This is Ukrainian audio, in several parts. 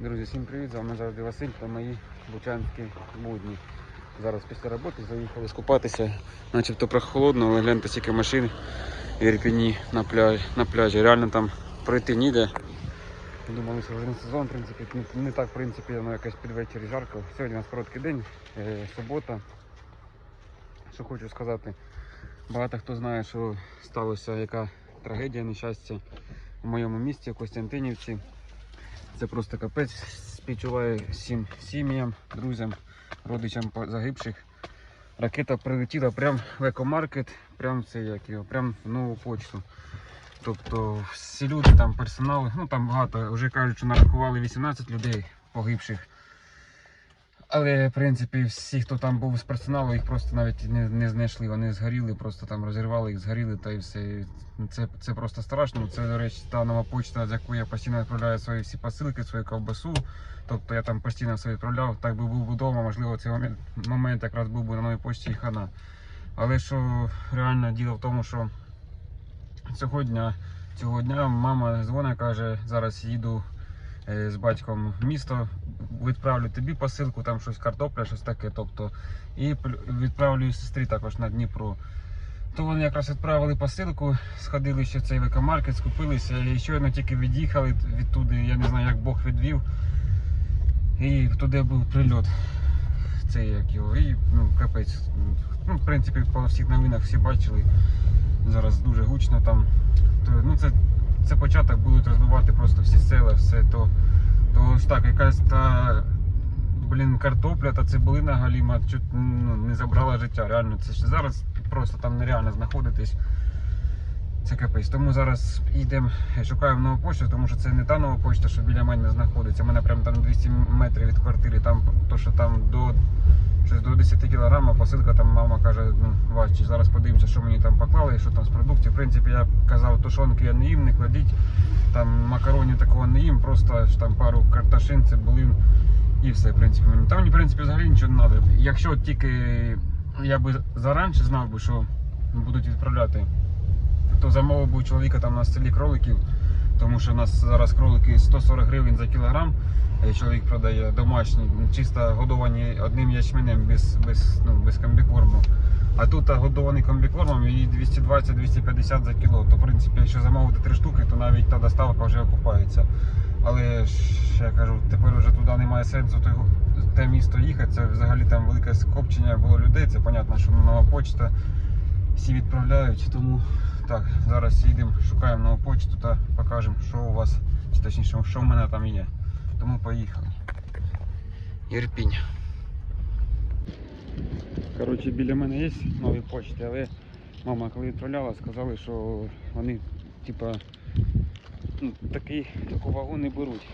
Друзі, всім привіт! З вами завжди Василь та мої бучанські будні. Зараз після роботи заїхали скупатися, начебто прохолодно, але гляньте стільки машин в Ірпіні на пляжі. На пляжі. Реально там пройти ніде. Думали, що вже не сезон, в принципі, не, не так, в принципі, ну якось під вечір жарко. Сьогодні у нас короткий день, е, субота. Що хочу сказати, багато хто знає, що сталося яка трагедія, нещастя в моєму місті, в Костянтинівці. Це просто капець. Співчуваю всім сім'ям, друзям, родичам загибших. Ракета прилетіла прямо в екомаркет, прямо це як його, прямо в нову почту. Тобто всі люди, там персонал, ну там багато, вже кажуть, що нарахували 18 людей погибших. Але в принципі всі, хто там був з персоналу, їх просто навіть не, не знайшли. Вони згоріли, просто там розірвали їх, згоріли та і все. Це, це просто страшно. Це, до речі, та нова почта, з яку я постійно відправляю свої всі посилки, свою ковбасу. Тобто я там постійно все відправляв. Так би був вдома, можливо, цей момент, момент якраз був би на новій почті і хана. Але що реально діло в тому, що сьогодні, цього дня мама дзвонить, каже, зараз їду з батьком в місто, відправлю тобі посилку, там щось картопля, щось таке. Тобто, і відправлю сестрі також на Дніпро. То вони якраз відправили посилку, сходили ще в цей векомаркет, скупилися і щойно тільки від'їхали відтуди, я не знаю, як Бог відвів. І туди був прильот. Цей як його. І ну, капець. Ну, в принципі, по всіх новинах всі бачили. Зараз дуже гучно там. То, ну, це, це початок будуть розбивати просто всі села, все то. То ж так, якась та блін, картопля та цибулина галіма чуть ну, не забрала життя. Реально, це ж зараз просто там нереально знаходитись. Це капець. Тому зараз йдемо, шукаємо нову почту, тому що це не та нова почта, що біля мене знаходиться. У мене прямо там 200 метрів від квартири, там то, що там до щось до 10 кг, посилка там мама каже, ну важче. Зараз подивимося, що мені там поклали, що там з продуктів. В принципі, я казав, тушонки я не їм, не кладіть. Там макаронів такого не їм, просто там пару карташин, цибулин і все, в принципі. Мені там, в принципі, взагалі нічого не треба. Якщо тільки я би заранше знав би, що будуть відправляти то замовив був чоловіка там на селі кроликів, тому що у нас зараз кролики 140 гривень за кілограм. Е, Чоловік продає домашні, чисто годовані одним ячменем без, без, ну, без комбікорму. А тут годований комбікормом і 220-250 за кіло. То в принципі, якщо замовити три штуки, то навіть та доставка вже окупається. Але ж я кажу, тепер вже туди немає сенсу те місто їхати. Це взагалі там велике скопчення було людей. Це понятно, що нова почта всі відправляють. Тому так, зараз їдемо, шукаємо нову почту та покажемо, що у вас, чи точніше, що в мене там є. Тому поїхали. Ірпінь. Коротше, біля мене є нові почти, але мама коли відправляла, сказали, що вони типа ну, такий, таку вагу не беруть.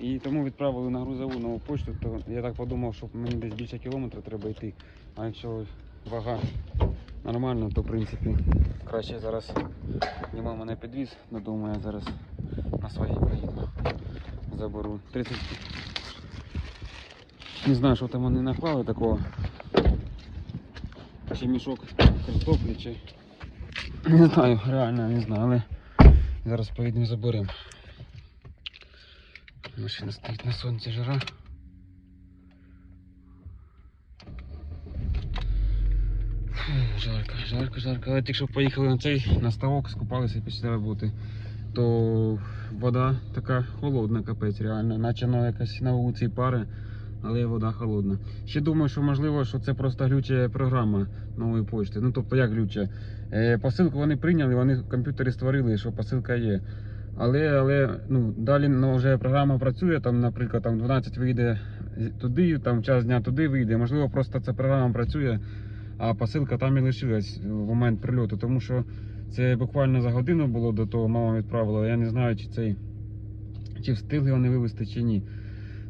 І тому відправили на грузову нову почту, то я так подумав, що мені десь більше кілометра треба йти. А якщо вага нормально, то в принципі краще зараз Діма мене підвіз додому, я зараз на своїй поїду. Заберу 30. Не знаю, що там вони наклали такого. Чи мішок картоплі, чи. Не знаю, реально не знаю, але зараз поїдемо заберемо. Машина стоїть на сонці жара. Жарко, жарко, жарко. Але якщо поїхали на цей на ставок, скупалися після роботи, то вода така холодна, капець, реально. Наче вона якась на вулиці пари, але вода холодна. Ще думаю, що можливо, що це просто глюча програма нової почти. Ну тобто як глюча? Е, посилку вони прийняли, вони комп'ютері створили, що посилка є. Але, але ну, далі ну, вже програма працює, там, наприклад, там 12 вийде туди, там час дня туди вийде. Можливо, просто ця програма працює, а посилка там і лишилась в момент прильоту. Тому що це буквально за годину було до того, мама відправила. Я не знаю, чи цей чи встигли вони вивезти, чи ні.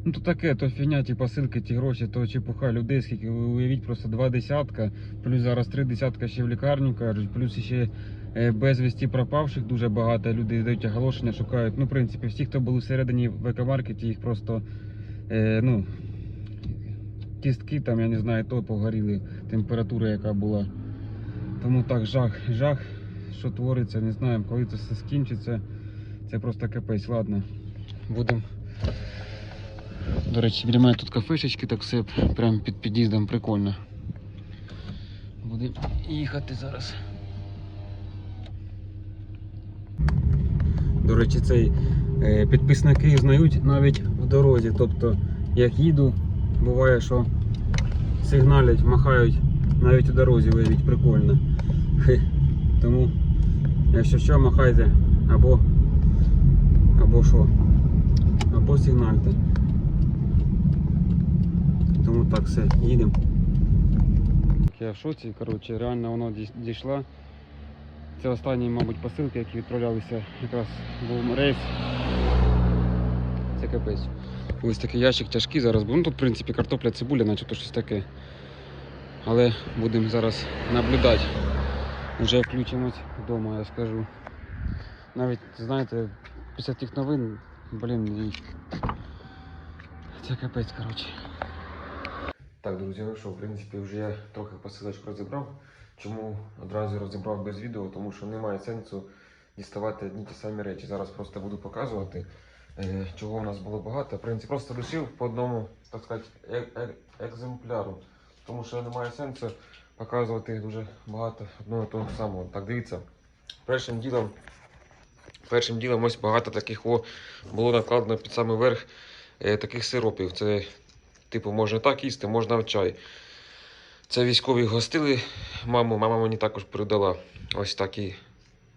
Ну то таке, то фігня, ті посилки, ті гроші, то чепуха людей, скільки уявіть, просто два десятка, плюс зараз три десятка ще в лікарню кажуть, плюс ще е, безвісті пропавших дуже багато. Люди дають оголошення, шукають. Ну, в принципі, всі, хто були всередині в екомаркеті, їх просто е, ну, кістки там, я не знаю, то погоріли, температура, яка була. Тому так, жах, жах, що твориться, не знаємо, коли це все скінчиться. Це просто капець. Ладно, будемо До речі, біля мене тут кафешечки, так все прямо під під'їздом прикольно. Будемо їхати зараз. До речі, цей е, підписники знають навіть в дорозі. Тобто, як їду, буває, що сигналять, махають навіть у дорозі, виявіть прикольно. Тому, якщо що, махайте або або що, або сигнальте. Тому так все, їдемо. Я в шоці, коротше, реально воно дій- дійшла. Це останні, мабуть, посилки, які відправлялися. Якраз був рейс. Це капець. Ось такий ящик тяжкий зараз був. Ну тут, в принципі, картопля, цибуля, начебто щось таке. Але будемо зараз наблюдати. Вже включимось вдома, я скажу. Навіть, знаєте, після тих новин, блін, і... це капець, коротше. Так, друзі, ну що, в принципі, вже я трохи посилочку розібрав. Чому одразу розібрав без відео? Тому що немає сенсу діставати одні ті самі речі. Зараз просто буду показувати, е, чого в нас було багато. В принципі, просто лишив по одному, так сказати, е- е- екземпляру. Тому що немає сенсу показувати дуже багато одного того самого. Так, дивіться, першим ділом, першим ділом ось багато таких о, було накладено під самий верх е, таких сиропів. Це, типу, можна так їсти, можна в чай. Це військові гостили маму, мама мені також передала ось такі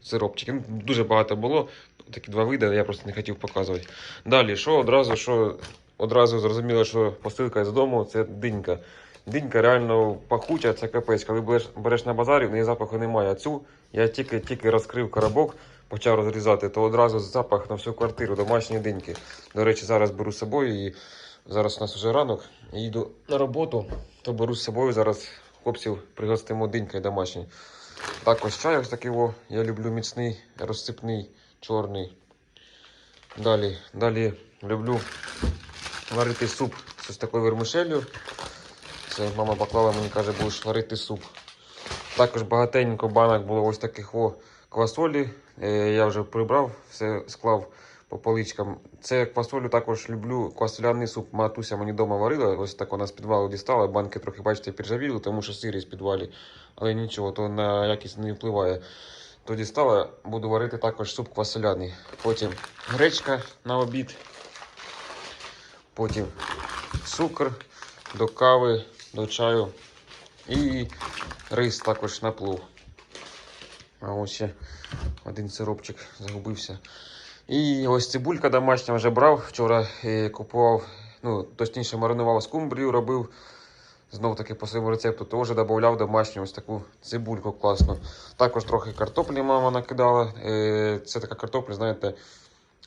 сиропчики. Ну, дуже багато було, такі два види, я просто не хотів показувати. Далі, що одразу, що одразу зрозуміло, що посилка з дому це динька. Динька реально пахуча, це капець. Коли береш, береш на базарі, в неї запаху немає. А цю я тільки, тільки розкрив коробок, почав розрізати, то одразу запах на всю квартиру, домашні диньки. До речі, зараз беру з собою і зараз у нас вже ранок. Їду на роботу, то беру з собою зараз хлопців пригостимо динькою домашній. Також чай ось такий, о, я люблю міцний, розсипний, чорний. Далі, далі люблю варити суп з такою вермишелью. Мама поклала мені каже, будеш варити суп. Також багатенько банок було ось таких о квасолі. Е, я вже прибрав, все склав по поличкам. Це квасолю також люблю. Квасоляний суп. Матуся мені вдома варила. Ось так вона з підвалу дістала. Банки трохи, бачите, піджавіли, тому що сирі з підвалі. Але нічого, то на якість не впливає. То дістала, буду варити також суп квасоляний. Потім гречка на обід. Потім цукор до кави, до чаю. І рис також на плов. А ось один сиропчик загубився. І ось цибулька домашня вже брав. Вчора е, купував, ну, точніше маринував скумбрію, робив. Знов таки по своєму рецепту теж додавав домашню ось таку цибульку класну. Також трохи картоплі мама накидала. Е, Це така картопля, знаєте,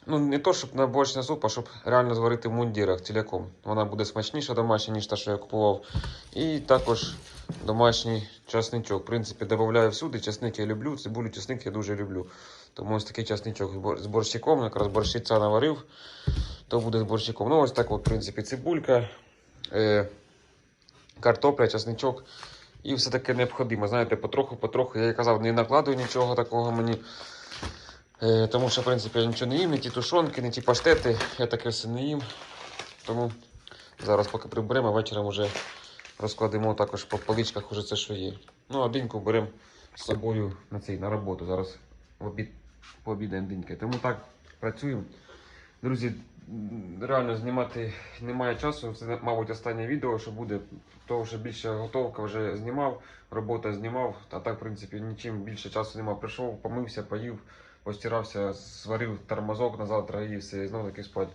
ну не то, щоб на борщ на суп, а щоб реально зварити в мундірах ціляком. Вона буде смачніша домашня, ніж та, що я купував. І також домашній часничок. В принципі, додаю всюди. Часник я люблю, цибулю, часник я дуже люблю. Тому ось такий часничок з борщиком, якраз борщиця наварив, то буде з борщиком. Ну, ось так, от, в принципі, цибулька, е, картопля, часничок. І все таке необхідно. Знаєте, потроху-потроху, я і казав, не накладую нічого такого мені. Е, тому що, в принципі, я нічого не їм, не ті тушонки, не ті паштети, я таке все не їм. Тому зараз, поки приберемо, а вечором вже розкладемо також по поличках уже це, що є. Ну, а диньку беремо з собою на цей, на роботу. Зараз в обід пообідаємо диньки. Тому так працюємо. Друзі, реально знімати немає часу. Це, мабуть, останнє відео, що буде. Того, що більше готовка вже знімав, робота знімав. А так, в принципі, нічим більше часу немає. Прийшов, помився, поїв, постирався, сварив тормозок на завтра і все, і знову таки спати.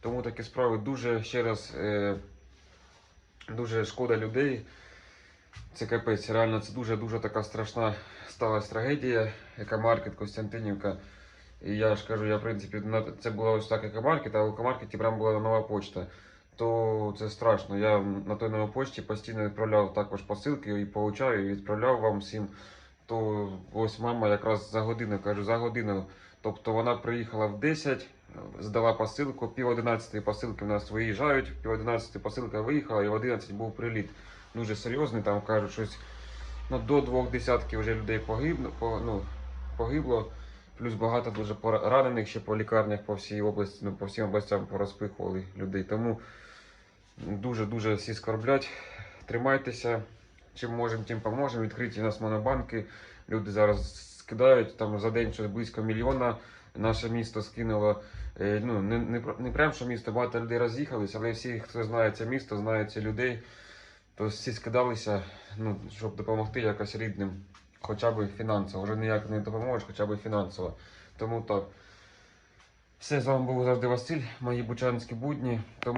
Тому такі справи дуже ще раз. Е, Дуже шкода людей. Це капець. Реально, це дуже-дуже така страшна сталася трагедія. Екомаркет Костянтинівка. І я ж кажу, я в принципі на це була ось так екомаркет, а в екомаркеті прям була нова почта. То це страшно. Я на той новій почті постійно відправляв також посилки і получаю, і відправляв вам всім. То ось мама якраз за годину, кажу, за годину. Тобто вона приїхала в 10, здала посилку, пів 11 посилки в нас виїжджають, пів 11 посилка виїхала і в 11 був приліт. Дуже серйозний, там кажуть, щось ну, до двох десятків вже людей погибло, по, ну, погибло. Плюс багато дуже поранених ще по лікарнях по всій області, ну, по всім областям порозпихували людей. Тому Дуже-дуже всі скорблять. Тримайтеся. Чим можемо, тим поможемо. Відкриті у нас монобанки. Люди зараз скидають там за день щось близько мільйона. Наше місто скинуло. Е, Ну, не, не, не прям, що місто багато людей роз'їхались, але всі, хто знає це місто, знає цих людей, то всі скидалися, ну, щоб допомогти якось рідним, хоча б фінансово. Вже ніяк не допоможеш, хоча б фінансово. Тому так. Все, з вами був завжди Василь, мої бучанські будні. Тому